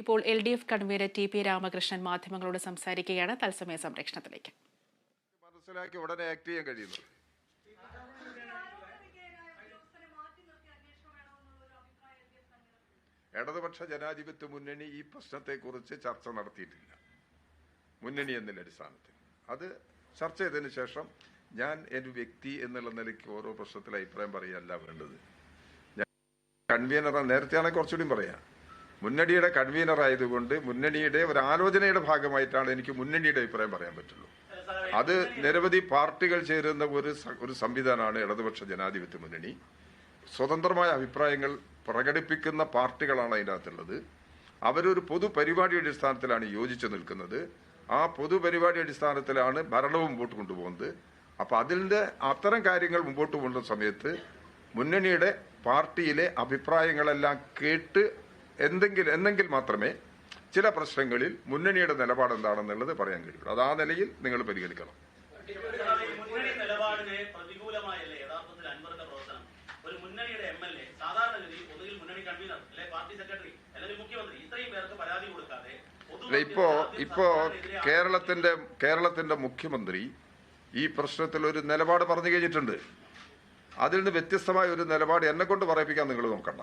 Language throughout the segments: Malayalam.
ഇപ്പോൾ L D F convenor T P Ramakrishnan മാധ്യമങ്ങളോട് സംസാരിക്കുകയാണ്. തത്സമയ സംരക്ഷണത്തിലേക്ക് മനസ്സിലാക്കി ഉടനെ ആക്ട് ചെയ്യാൻ കഴിയുന്നത് ഇടതുപക്ഷ ജനാധിപത്യ മുന്നണി ഈ പ്രശ്നത്തെക്കുറിച്ച് ചർച്ച നടത്തിയിട്ടില്ല. മുന്നണി എന്നുള്ള അടിസ്ഥാനത്തിൽ. അത് ചർച്ച ചെയ്തതിന് ശേഷം ഞാൻ ഒരു വ്യക്തി എന്നുള്ള നിലയ്ക്ക് ഓരോ പ്രശ്നത്തിൽ അഭിപ്രായം പറയുകയല്ല വേണ്ടത്. ഞാൻ കൺവീനറാണ് നേരത്തെയാണെങ്കിൽ കുറച്ചുകൂടി പറയാം. മുന്നണിയുടെ കൺവീനർ ആയതുകൊണ്ട് മുന്നണിയുടെ ഒരു ആലോചനയുടെ ഭാഗമായിട്ടാണ് എനിക്ക് മുന്നണിയുടെ അഭിപ്രായം പറയാൻ പറ്റുള്ളൂ. അത് നിരവധി പാർട്ടികൾ ചേരുന്ന ഒരു ഒരു സംവിധാനമാണ് ഇടതുപക്ഷ ജനാധിപത്യ മുന്നണി. സ്വതന്ത്രമായ അഭിപ്രായങ്ങൾ പ്രകടിപ്പിക്കുന്ന പാർട്ടികളാണ് അതിനകത്തുള്ളത്. അവരൊരു പൊതുപരിപാടി അടിസ്ഥാനത്തിലാണ് യോജിച്ചു നിൽക്കുന്നത്. ആ പൊതുപരിപാടി അടിസ്ഥാനത്തിലാണ് ഭരണവും മുമ്പോട്ട് കൊണ്ടുപോകുന്നത്. അപ്പൊ അതിന്റെ അത്തരം കാര്യങ്ങൾ മുമ്പോട്ട് കൊണ്ടുവന്ന സമയത്ത് മുന്നണിയുടെ പാർട്ടിയിലെ അഭിപ്രായങ്ങളെല്ലാം കേട്ട് എന്തെങ്കിലും എന്നെങ്കിൽ മാത്രമേ ചില പ്രശ്നങ്ങളിൽ മുന്നണിയുടെ നിലപാട് എന്താണെന്നുള്ളത് പറയാൻ കഴിയൂ അത് ആ നിലയിൽ നിങ്ങൾ പരിഗണിക്കണം. ഒരു മുന്നണിയുടെ എം എൽ എ സാധാരണഗതി ഒന്നുകിൽ മുന്നണി കൺവീനർ അല്ലെ പാർട്ടി സെക്രട്ടറി അല്ലെങ്കിൽ മുഖ്യമന്ത്രി ഇത്രയും പേർക്ക് പരാതി കൊടുക്കാതെ ഇപ്പോ ഇപ്പോ കേരളത്തിന്റെ കേരളത്തിന്റെ മുഖ്യമന്ത്രി ഈ പ്രശ്നത്തിൽ ഒരു നിലപാട് പറഞ്ഞു കഴിഞ്ഞിട്ടുണ്ട്. അതിൽ നിന്ന് വ്യത്യസ്തമായ ഒരു നിലപാട് എന്നെ കൊണ്ട് പറയിപ്പിക്കാൻ നിങ്ങൾ നോക്കണ്ട.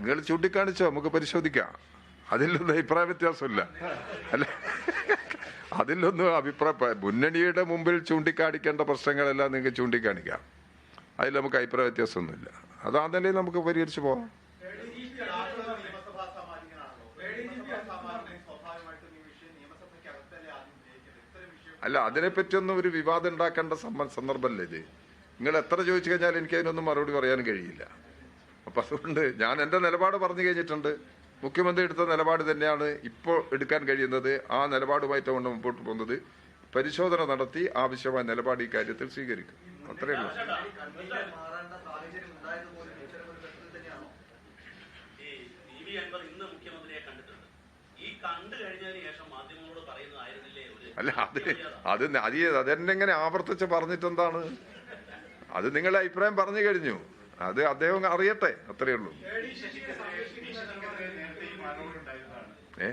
നിങ്ങൾ ചൂണ്ടിക്കാണിച്ചോ നമുക്ക് പരിശോധിക്കാം. അതിലൊന്നും അഭിപ്രായ വ്യത്യാസമില്ല. അല്ല അതിലൊന്നും അഭിപ്രായ മുന്നണിയുടെ മുമ്പിൽ ചൂണ്ടിക്കാണിക്കേണ്ട പ്രശ്നങ്ങളെല്ലാം നിങ്ങൾക്ക് ചൂണ്ടിക്കാണിക്കാം. അതിൽ നമുക്ക് അഭിപ്രായ വ്യത്യാസമൊന്നുമില്ല. അത് ആ നമുക്ക് പരിഹരിച്ചു പോവാം. അല്ല അതിനെപ്പറ്റിയൊന്നും ഒരു വിവാദം ഉണ്ടാക്കേണ്ട സന്ദർഭമല്ലേ ഇത്? നിങ്ങൾ എത്ര ചോദിച്ചു കഴിഞ്ഞാൽ എനിക്ക് അതിനൊന്നും മറുപടി പറയാനും കഴിയില്ല. അപ്പൊ അതുകൊണ്ട് ഞാൻ എന്റെ നിലപാട് പറഞ്ഞു കഴിഞ്ഞിട്ടുണ്ട്. മുഖ്യമന്ത്രി എടുത്ത നിലപാട് തന്നെയാണ് ഇപ്പോൾ എടുക്കാൻ കഴിയുന്നത്. ആ നിലപാടുമായിട്ടാണ് മുമ്പോട്ട് പോകുന്നത്. പരിശോധന നടത്തി ആവശ്യമായ നിലപാട് ഈ കാര്യത്തിൽ സ്വീകരിക്കും. അത്രയേ ഉള്ളൂ. കണ്ടു അല്ല അത് അത് അത് അതെന്നെങ്ങനെ ആവർത്തിച്ച് പറഞ്ഞിട്ടെന്താണ്? അത് നിങ്ങളുടെ അഭിപ്രായം പറഞ്ഞു കഴിഞ്ഞു. അത് അദ്ദേഹം അറിയട്ടെ അത്രയേ ഉള്ളൂ. ഏ?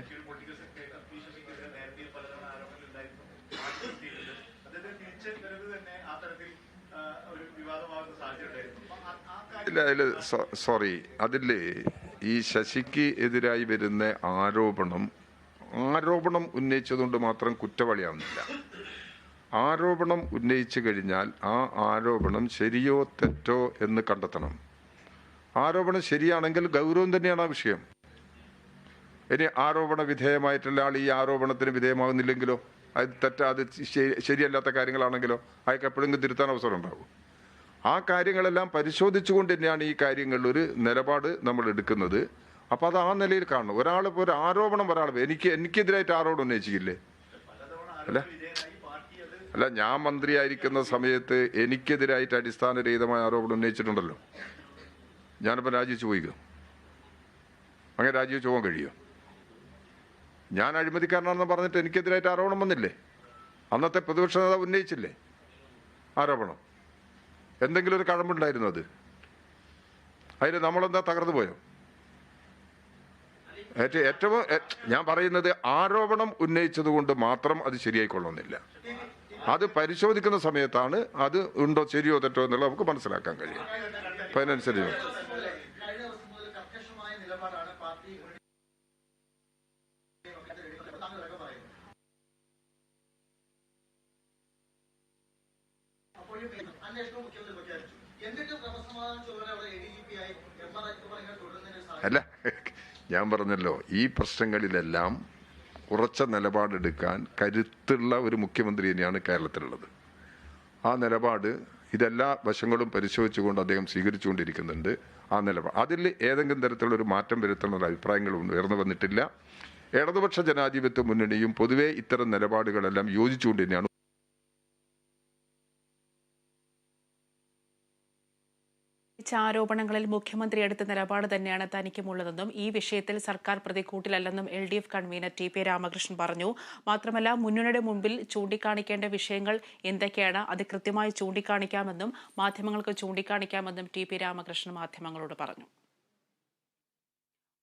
ഇല്ല അതിൽ സോറി. അതിൽ ഈ ശശിക്ക് എതിരായി വരുന്ന ആരോപണം ആരോപണം ഉന്നയിച്ചതുകൊണ്ട് മാത്രം കുറ്റവാളിയാവുന്നില്ല. ആരോപണം ഉന്നയിച്ചു കഴിഞ്ഞാൽ ആ ആരോപണം ശരിയോ തെറ്റോ എന്ന് കണ്ടെത്തണം. ആരോപണം ശരിയാണെങ്കിൽ ഗൗരവം തന്നെയാണ് ആ വിഷയം. ഇനി ആരോപണ വിധേയമായിട്ടുള്ള ആൾ ഈ ആരോപണത്തിന് വിധേയമാകുന്നില്ലെങ്കിലോ? അത് തെറ്റ അത് ശരിയല്ലാത്ത കാര്യങ്ങളാണെങ്കിലോ? അയാൾക്ക് എപ്പോഴെങ്കിലും തിരുത്താൻ അവസരം ഉണ്ടാകും. ആ കാര്യങ്ങളെല്ലാം പരിശോധിച്ചുകൊണ്ട് തന്നെയാണ് ഈ കാര്യങ്ങളിൽ ഒരു നിലപാട് നമ്മൾ എടുക്കുന്നത്. അപ്പോൾ അത് ആ നിലയിൽ കാണണം. ഒരാൾ ഇപ്പോൾ ഒരു ആരോപണം ഒരാൾ എനിക്ക് എനിക്കെതിരായിട്ട് ആരോപണം ഉന്നയിച്ചില്ലേ അല്ല? അല്ല ഞാൻ മന്ത്രിയായിരിക്കുന്ന സമയത്ത് എനിക്കെതിരായിട്ട് അടിസ്ഥാനരഹിതമായ ആരോപണം ഉന്നയിച്ചിട്ടുണ്ടല്ലോ. ഞാനിപ്പോൾ രാജിവെച്ച് പോയിക്കോ? അങ്ങനെ രാജിവെച്ച് പോകാൻ കഴിയുമോ ഞാൻ അഴിമതിക്കാരനാണെന്ന് പറഞ്ഞിട്ട് എനിക്കെതിരായിട്ട് ആരോപണം വന്നില്ലേ? അന്നത്തെ പ്രതിപക്ഷ നേതാവ് ഉന്നയിച്ചില്ലേ ആരോപണം? എന്തെങ്കിലും ഒരു കഴമ്പുണ്ടായിരുന്നു അത്? അതിൽ നമ്മളെന്താ തകർന്നു പോയോ? ഏറ്റവും ഞാൻ പറയുന്നത് ആരോപണം ഉന്നയിച്ചത് കൊണ്ട് മാത്രം അത് ശരിയായിക്കൊള്ളുന്നില്ല അത് പരിശോധിക്കുന്ന സമയത്താണ് അത് ഉണ്ടോ ശരിയോ തെറ്റോ എന്നുള്ളത് നമുക്ക് മനസ്സിലാക്കാൻ കഴിയും അപ്പം അതിനനുസരിച്ച് അല്ല ഞാൻ പറഞ്ഞല്ലോ ഈ പ്രശ്നങ്ങളിലെല്ലാം ഉറച്ച നിലപാടെടുക്കാൻ കരുത്തുള്ള ഒരു മുഖ്യമന്ത്രി തന്നെയാണ് കേരളത്തിലുള്ളത്. ആ നിലപാട് ഇതെല്ലാ വശങ്ങളും പരിശോധിച്ചുകൊണ്ട് അദ്ദേഹം സ്വീകരിച്ചുകൊണ്ടിരിക്കുന്നുണ്ട്. ആ നിലപാട്. അതിൽ ഏതെങ്കിലും തരത്തിലുള്ള ഒരു മാറ്റം വരുത്തണമെന്ന അഭിപ്രായങ്ങൾ ഉയർന്നു വന്നിട്ടില്ല. ഇടതുപക്ഷ ജനാധിപത്യ മുന്നണിയും പൊതുവേ ഇത്തരം നിലപാടുകളെല്ലാം യോജിച്ചുകൊണ്ട് തന്നെയാണ് ആരോപണങ്ങളിൽ മുഖ്യമന്ത്രി എടുത്ത നിലപാട് തന്നെയാണ് തനിക്കുമുള്ളതെന്നും ഈ വിഷയത്തിൽ സർക്കാർ പ്രതിക്കൂട്ടിലല്ലെന്നും L D F convenor T P Ramakrishnan പറഞ്ഞു. മാത്രമല്ല മുന്നണിയുടെ മുമ്പിൽ ചൂണ്ടിക്കാണിക്കേണ്ട വിഷയങ്ങൾ എന്തൊക്കെയാണ്? അത് കൃത്യമായി ചൂണ്ടിക്കാണിക്കാമെന്നും മാധ്യമങ്ങൾക്ക് ചൂണ്ടിക്കാണിക്കാമെന്നും ടി പി രാമകൃഷ്ണൻ മാധ്യമങ്ങളോട് പറഞ്ഞു.